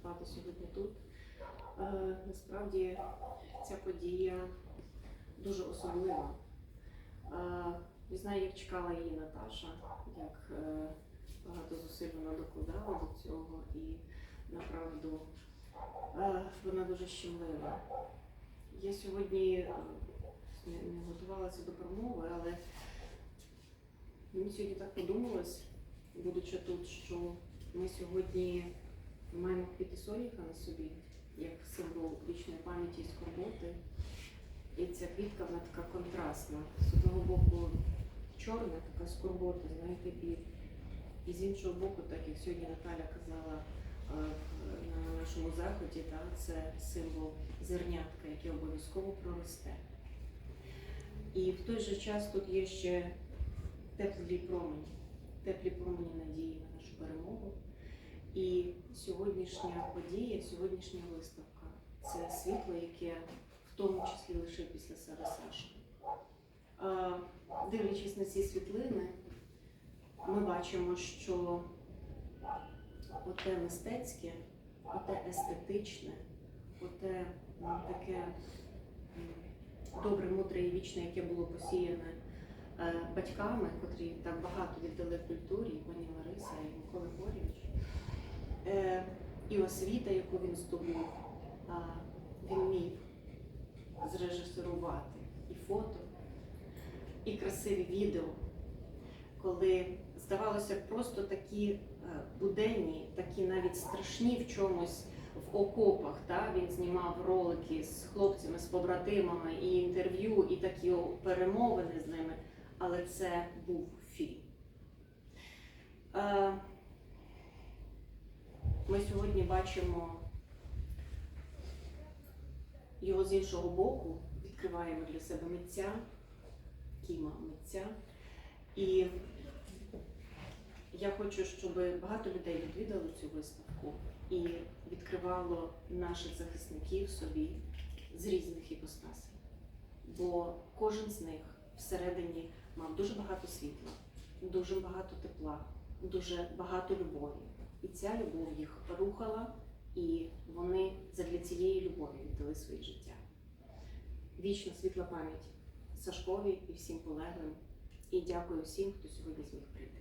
виступати сьогодні тут. Е, Насправді ця подія дуже особлива. Е, Не знаю, як чекала її Наташа, як е, багато зусиль вона докладала до цього, і направду вона дуже щемлива. Я сьогодні не готувалася до промови, але мені сьогодні так подумалось, будучи тут, що ми сьогодні маємо соняха на собі, як символ вічної пам'яті і скорботи. І ця квітка вона така контрастна. З одного боку чорна, така скорбота, знаєте, біль. І з іншого боку, так як сьогодні Наталя казала е, на нашому заході, так, це символ зернятка, яке обов'язково проросте. І в той же час тут є ще теплі промені, теплі промені надії на нашу перемогу. І сьогоднішня подія, сьогоднішня виставка це світло, яке в тому числі лише після себе Саша. Е, Дивлячись на ці світлини, ми бачимо, що оте мистецьке, оте естетичне, оте таке добре, мудре і вічне, яке було посіяне е, батьками, котрі так багато віддали культурі, пані Лариса, і Микола Горівич, і освіта, яку він здобув, він міг зрежисерувати і фото, і красиві відео, коли здавалося просто такі е, буденні, такі навіть страшні в чомусь в окопах. Та? Він знімав ролики з хлопцями, з побратимами, і інтерв'ю, і такі перемовини з ними. Але це був фільм. Ми сьогодні бачимо його з іншого боку, відкриваємо для себе митця, кіма митця. І я хочу, щоб багато людей відвідали цю виставку і відкривало наших захисників собі з різних іпостасей. Бо кожен з них всередині мав дуже багато світла, дуже багато тепла, дуже багато любові. І ця любов їх рухала, і вони задля цієї любові віддали своє життя. Вічна світла пам'ять Сашкові і всім полеглим. І дякую всім, хто сьогодні зміг прийти.